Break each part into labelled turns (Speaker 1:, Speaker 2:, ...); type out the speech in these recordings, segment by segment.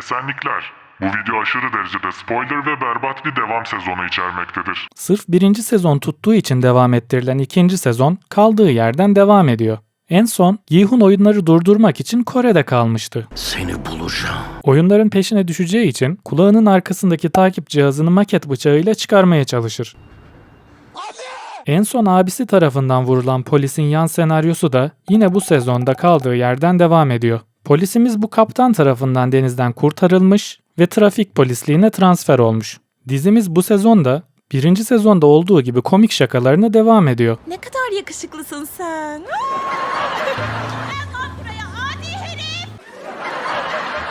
Speaker 1: Esenlikler. Bu video aşırı derecede spoiler ve berbat bir devam sezonu içermektedir.
Speaker 2: Sırf birinci sezon tuttuğu için devam ettirilen ikinci sezon kaldığı yerden devam ediyor. En son Yihun oyunları durdurmak için Kore'de kalmıştı.
Speaker 3: Seni bulacağım.
Speaker 2: Oyunların peşine düşeceği için kulağının arkasındaki takip cihazını maket bıçağıyla çıkarmaya çalışır. En son abisi tarafından vurulan polisin yan senaryosu da yine bu sezonda kaldığı yerden devam ediyor. Polisimiz bu kaptan tarafından denizden kurtarılmış ve trafik polisliğine transfer olmuş. Dizimiz bu sezonda birinci sezonda olduğu gibi komik şakalarına devam ediyor.
Speaker 4: Ne kadar yakışıklısın sen.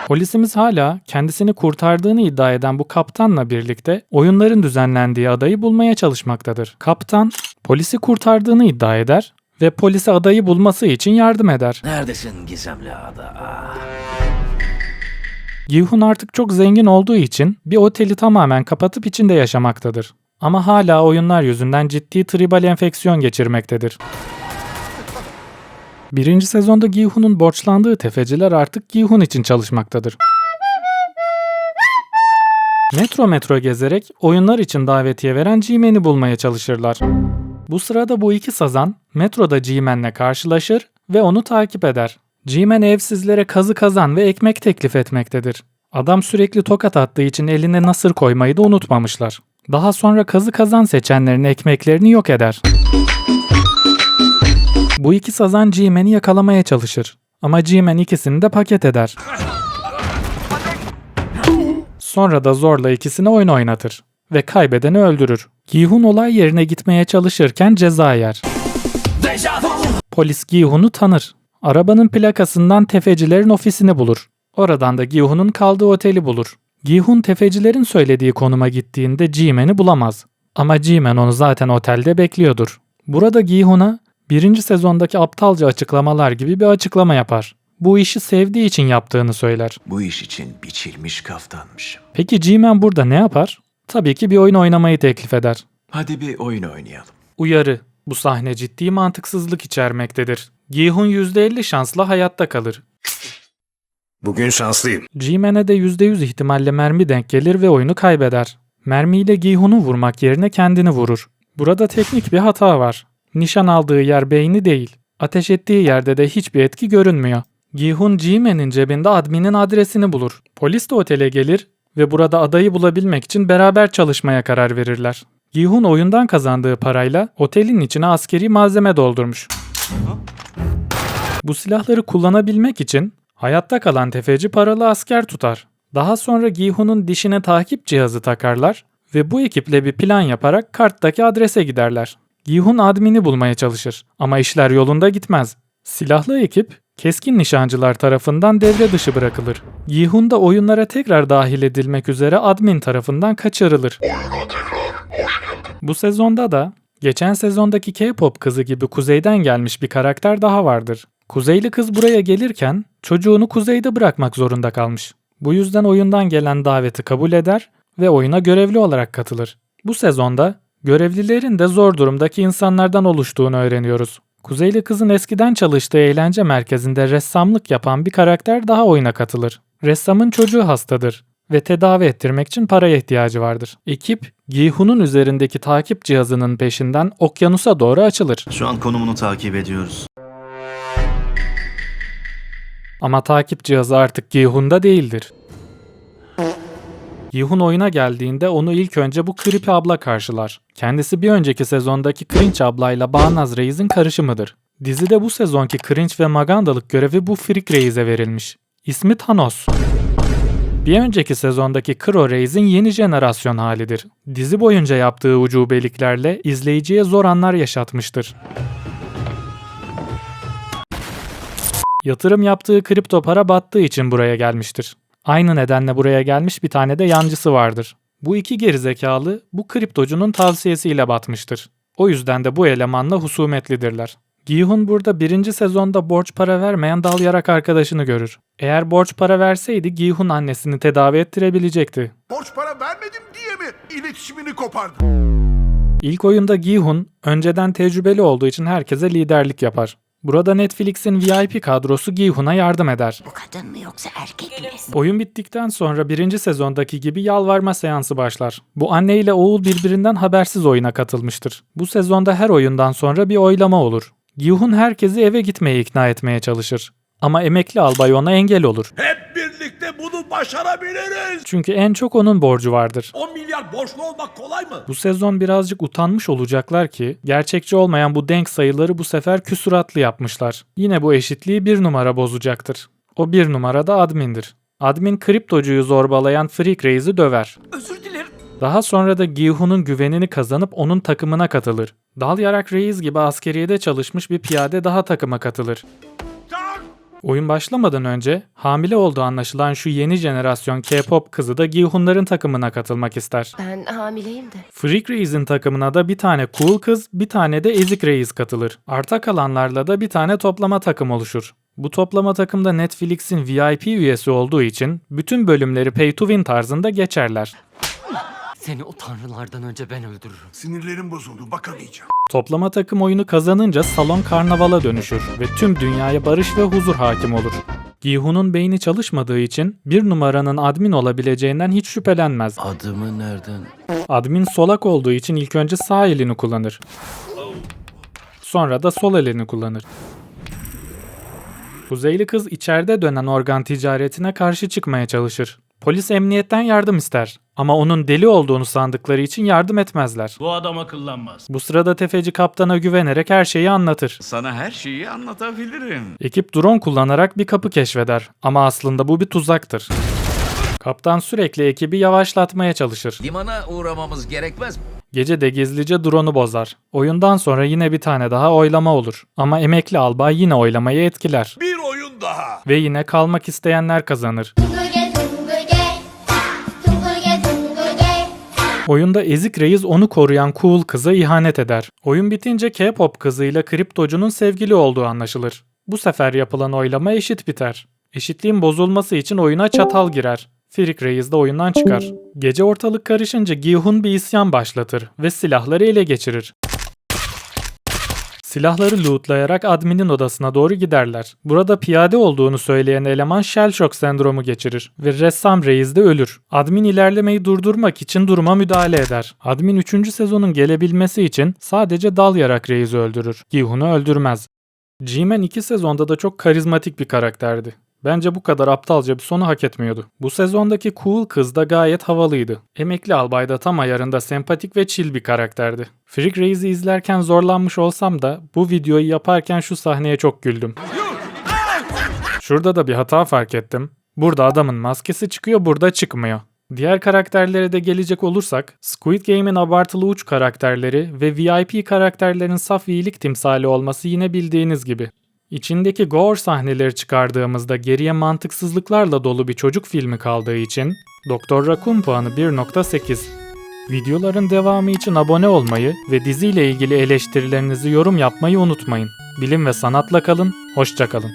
Speaker 2: Polisimiz hala kendisini kurtardığını iddia eden bu kaptanla birlikte oyunların düzenlendiği adayı bulmaya çalışmaktadır. Kaptan polisi kurtardığını iddia eder ve polise adayı bulması için yardım eder.
Speaker 3: Neredesin gizemli ada? Ah.
Speaker 2: Gihun artık çok zengin olduğu için bir oteli tamamen kapatıp içinde yaşamaktadır. Ama hala oyunlar yüzünden ciddi tribal enfeksiyon geçirmektedir. Birinci sezonda Gihun'un borçlandığı tefeciler artık Gihun için çalışmaktadır. Metro metro gezerek oyunlar için davetiye veren G-Man'i bulmaya çalışırlar. Bu sırada bu iki sazan metroda G-Man'le karşılaşır ve onu takip eder. G-Man evsizlere kazı kazan ve ekmek teklif etmektedir. Adam sürekli tokat attığı için eline nasır koymayı da unutmamışlar. Daha sonra kazı kazan seçenlerin ekmeklerini yok eder. Bu iki sazan G-Man'i yakalamaya çalışır. Ama G-Man ikisini de paket eder. Sonra da zorla ikisini oyun oynatır ve kaybedeni öldürür. Gihun olay yerine gitmeye çalışırken ceza yer. Polis Gihun'u tanır. Arabanın plakasından tefecilerin ofisini bulur. Oradan da Gihun'un kaldığı oteli bulur. Gihun tefecilerin söylediği konuma gittiğinde G-Man'i bulamaz. Ama G-Man onu zaten otelde bekliyordur. Burada Gihun'a birinci sezondaki aptalca açıklamalar gibi bir açıklama yapar. Bu işi sevdiği için yaptığını söyler.
Speaker 3: Bu iş için biçilmiş kaftanmışım.
Speaker 2: Peki G-Man burada ne yapar? Tabii ki bir oyun oynamayı teklif eder.
Speaker 3: Hadi bir oyun oynayalım.
Speaker 2: Uyarı. Bu sahne ciddi mantıksızlık içermektedir. Gihun %50 şansla hayatta kalır.
Speaker 5: Bugün şanslıyım.
Speaker 2: G-Man'e de %100 ihtimalle mermi denk gelir ve oyunu kaybeder. Mermiyle Gihun'u vurmak yerine kendini vurur. Burada teknik bir hata var. Nişan aldığı yer beyni değil. Ateş ettiği yerde de hiçbir etki görünmüyor. Gihun G-Man'in cebinde adminin adresini bulur. Polis de otele gelir ve burada adayı bulabilmek için beraber çalışmaya karar verirler. Gihun oyundan kazandığı parayla otelin içine askeri malzeme doldurmuş. Bu silahları kullanabilmek için hayatta kalan tefeci paralı asker tutar. Daha sonra Gihun'un dişine takip cihazı takarlar ve bu ekiple bir plan yaparak karttaki adrese giderler. Gihun admini bulmaya çalışır ama işler yolunda gitmez. Silahlı ekip keskin nişancılar tarafından devre dışı bırakılır. Gihun da oyunlara tekrar dahil edilmek üzere admin tarafından kaçırılır. Bu sezonda da geçen sezondaki K-pop kızı gibi kuzeyden gelmiş bir karakter daha vardır. Kuzeyli kız buraya gelirken çocuğunu kuzeyde bırakmak zorunda kalmış. Bu yüzden oyundan gelen daveti kabul eder ve oyuna görevli olarak katılır. Bu sezonda görevlilerin de zor durumdaki insanlardan oluştuğunu öğreniyoruz. Kuzeyli kızın eskiden çalıştığı eğlence merkezinde ressamlık yapan bir karakter daha oyuna katılır. Ressamın çocuğu hastadır ve tedavi ettirmek için paraya ihtiyacı vardır. Ekip, Gihun'un üzerindeki takip cihazının peşinden okyanusa doğru açılır.
Speaker 6: Şu an konumunu takip ediyoruz.
Speaker 2: Ama takip cihazı artık Gihun'da değildir. Gihun oyuna geldiğinde onu ilk önce bu Creepy abla karşılar. Kendisi bir önceki sezondaki Cringe ablayla Bağnaz Reis'in karışımıdır. Dizide bu sezonki Cringe ve Magandalık görevi bu Freak Reis'e verilmiş. İsmi Thanos. Bir önceki sezondaki Kro Reis'in yeni jenerasyon halidir. Dizi boyunca yaptığı ucubeliklerle izleyiciye zor anlar yaşatmıştır. Yatırım yaptığı kripto para battığı için buraya gelmiştir. Aynı nedenle buraya gelmiş bir tane de yancısı vardır. Bu iki gerizekalı bu kriptocunun tavsiyesiyle batmıştır. O yüzden de bu elemanla husumetlidirler. Gihun burada birinci sezonda borç para vermeyen dal yarak arkadaşını görür. Eğer borç para verseydi Gihun annesini tedavi ettirebilecekti.
Speaker 7: Borç para vermedim diye mi iletişimini kopardın?
Speaker 2: İlk oyunda Gihun önceden tecrübeli olduğu için herkese liderlik yapar. Burada Netflix'in VIP kadrosu Gi-hun'a yardım eder.
Speaker 4: Bu kadın mı yoksa erkek mi?
Speaker 2: Oyun bittikten sonra birinci sezondaki gibi yalvarma seansı başlar. Bu anne ile oğul birbirinden habersiz oyuna katılmıştır. Bu sezonda her oyundan sonra bir oylama olur. Gi-hun herkesi eve gitmeye ikna etmeye çalışır. Ama emekli albay ona engel olur.
Speaker 7: Hep birlikte bunu başarabiliriz.
Speaker 2: Çünkü en çok onun borcu vardır.
Speaker 7: 10 milyar borçlu olmak kolay mı?
Speaker 2: Bu sezon birazcık utanmış olacaklar ki gerçekçi olmayan bu denk sayıları bu sefer küsuratlı yapmışlar. Yine bu eşitliği bir numara bozacaktır. O bir numara da admindir. Admin kriptocuyu zorbalayan Freak Reis'i döver.
Speaker 7: Özür dilerim.
Speaker 2: Daha sonra da Gi-hun'un güvenini kazanıp onun takımına katılır. Dal Yarak Reis gibi askeriyede çalışmış bir piyade daha takıma katılır. Oyun başlamadan önce hamile olduğu anlaşılan şu yeni jenerasyon K-pop kızı da Gi-hun'ların takımına katılmak ister.
Speaker 4: Ben hamileyim de.
Speaker 2: Freak Reis'in takımına da bir tane cool kız, bir tane de ezik reis katılır. Arta kalanlarla da bir tane toplama takım oluşur. Bu toplama takımda Netflix'in VIP üyesi olduğu için bütün bölümleri pay to win tarzında geçerler.
Speaker 8: Seni o tanrılardan önce ben öldürürüm.
Speaker 7: Sinirlerim bozuldu bakamayacağım.
Speaker 2: Toplama takım oyunu kazanınca salon karnavala dönüşür ve tüm dünyaya barış ve huzur hakim olur. Gi-hun'un beyni çalışmadığı için bir numaranın admin olabileceğinden hiç şüphelenmez.
Speaker 3: Adımı nereden?
Speaker 2: Admin solak olduğu için ilk önce sağ elini kullanır. Sonra da sol elini kullanır. Kuzeyli kız içeride dönen organ ticaretine karşı çıkmaya çalışır. Polis emniyetten yardım ister ama onun deli olduğunu sandıkları için yardım etmezler.
Speaker 9: Bu adam akıllanmaz.
Speaker 2: Bu sırada tefeci kaptana güvenerek her şeyi anlatır.
Speaker 9: Sana her şeyi anlatabilirim.
Speaker 2: Ekip drone kullanarak bir kapı keşfeder ama aslında bu bir tuzaktır. Kaptan sürekli ekibi yavaşlatmaya çalışır.
Speaker 3: Limana uğramamız gerekmez mi?
Speaker 2: Gece de gizlice drone'u bozar. Oyundan sonra yine bir tane daha oylama olur. Ama emekli albay yine oylamayı etkiler.
Speaker 7: Bir oyun daha.
Speaker 2: Ve yine kalmak isteyenler kazanır. Oyunda ezik reis onu koruyan cool kıza ihanet eder. Oyun bitince K-pop kızıyla kriptocunun sevgili olduğu anlaşılır. Bu sefer yapılan oylama eşit biter. Eşitliğin bozulması için oyuna çatal girer. Freak Reis de oyundan çıkar. Gece ortalık karışınca Gi-hun bir isyan başlatır ve silahları ele geçirir. Silahları lootlayarak adminin odasına doğru giderler. Burada piyade olduğunu söyleyen eleman shell shock sendromu geçirir ve ressam reis de ölür. Admin ilerlemeyi durdurmak için duruma müdahale eder. Admin 3. sezonun gelebilmesi için sadece dal yarak reisi öldürür. Gi-hun'u öldürmez. G-Man 2 sezonda da çok karizmatik bir karakterdi. Bence bu kadar aptalca bir sonu hak etmiyordu. Bu sezondaki cool kız da gayet havalıydı. Emekli albay da tam ayarında sempatik ve chill bir karakterdi. Freak Reis'i izlerken zorlanmış olsam da bu videoyu yaparken şu sahneye çok güldüm. Şurada da bir hata fark ettim. Burada adamın maskesi çıkıyor, burada çıkmıyor. Diğer karakterlere de gelecek olursak, Squid Game'in abartılı uç karakterleri ve VIP karakterlerin saf iyilik timsali olması yine bildiğiniz gibi. İçindeki gore sahneleri çıkardığımızda geriye mantıksızlıklarla dolu bir çocuk filmi kaldığı için Doktor Raccoon puanı 1.8. Videoların devamı için abone olmayı ve diziyle ilgili eleştirilerinizi yorum yapmayı unutmayın. Bilim ve sanatla kalın, hoşçakalın.